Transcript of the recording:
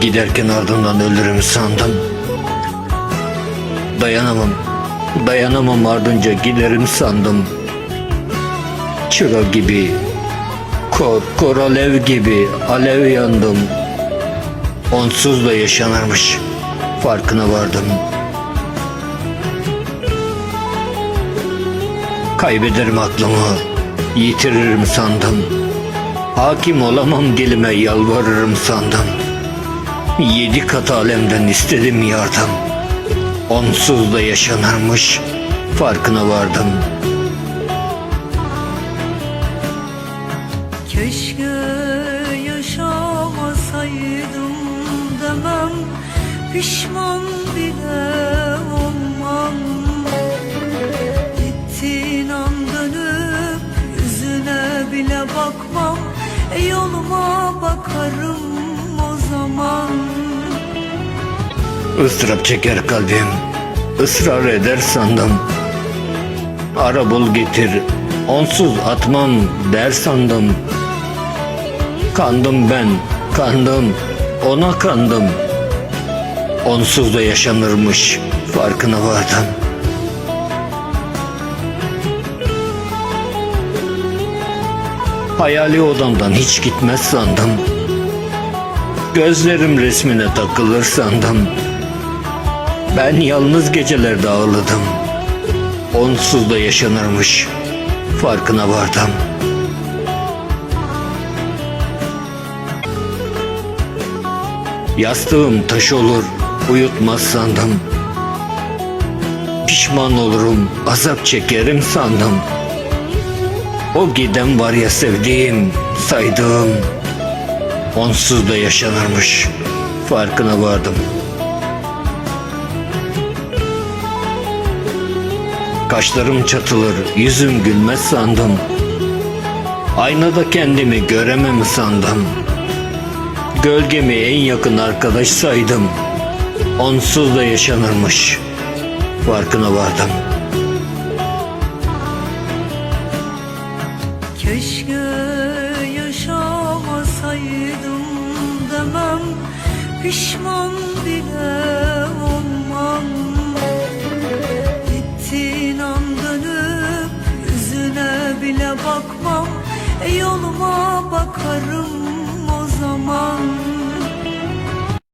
Giderken ardından ölürüm sandım. Dayanamam, dayanamam ardınca giderim sandım. Çıra gibi, kor, kor alev gibi alev yandım. Onsuz da yaşanırmış, farkına vardım. Kaybederim aklımı, yitiririm sandım. Hakim olamam dilime yalvarırım sandım. Yedi kat alemden istedim yardım. Onsuz da yaşanırmış, farkına vardım. Keşke yaşamasaydım demem. Pişman bile olmam. Gittiğin an dönüp yüzüne bile bakmam. E Yoluma bakarım o zaman Isırap çeker kalbim, ısrar eder sandım. Ara bul getir, onsuz atmam der sandım. Kandım ben, kandım, ona kandım. Onsuz da yaşanırmış, farkına vardım. Hayali odamdan hiç gitmez sandım. Gözlerim resmine takılır sandım. Ben yalnız gecelerde ağladım. Onsuz da yaşanırmış. Farkına vardım. Yastığım taş olur, uyutmaz sandım. Pişman olurum, azap çekerim sandım. O giden var ya sevdiğim, saydığım. Onsuz da yaşanırmış. Farkına vardım. Kaşlarım çatılır, yüzüm gülmez sandım. Aynada kendimi göremem sandım. Gölgemi en yakın arkadaş saydım. Onsuz da yaşanırmış. Farkına vardım. Keşke demem Pişman bile olmam. Gittiğin an dönüp yüzüne bile bakmam e Yoluma bakarım o zaman.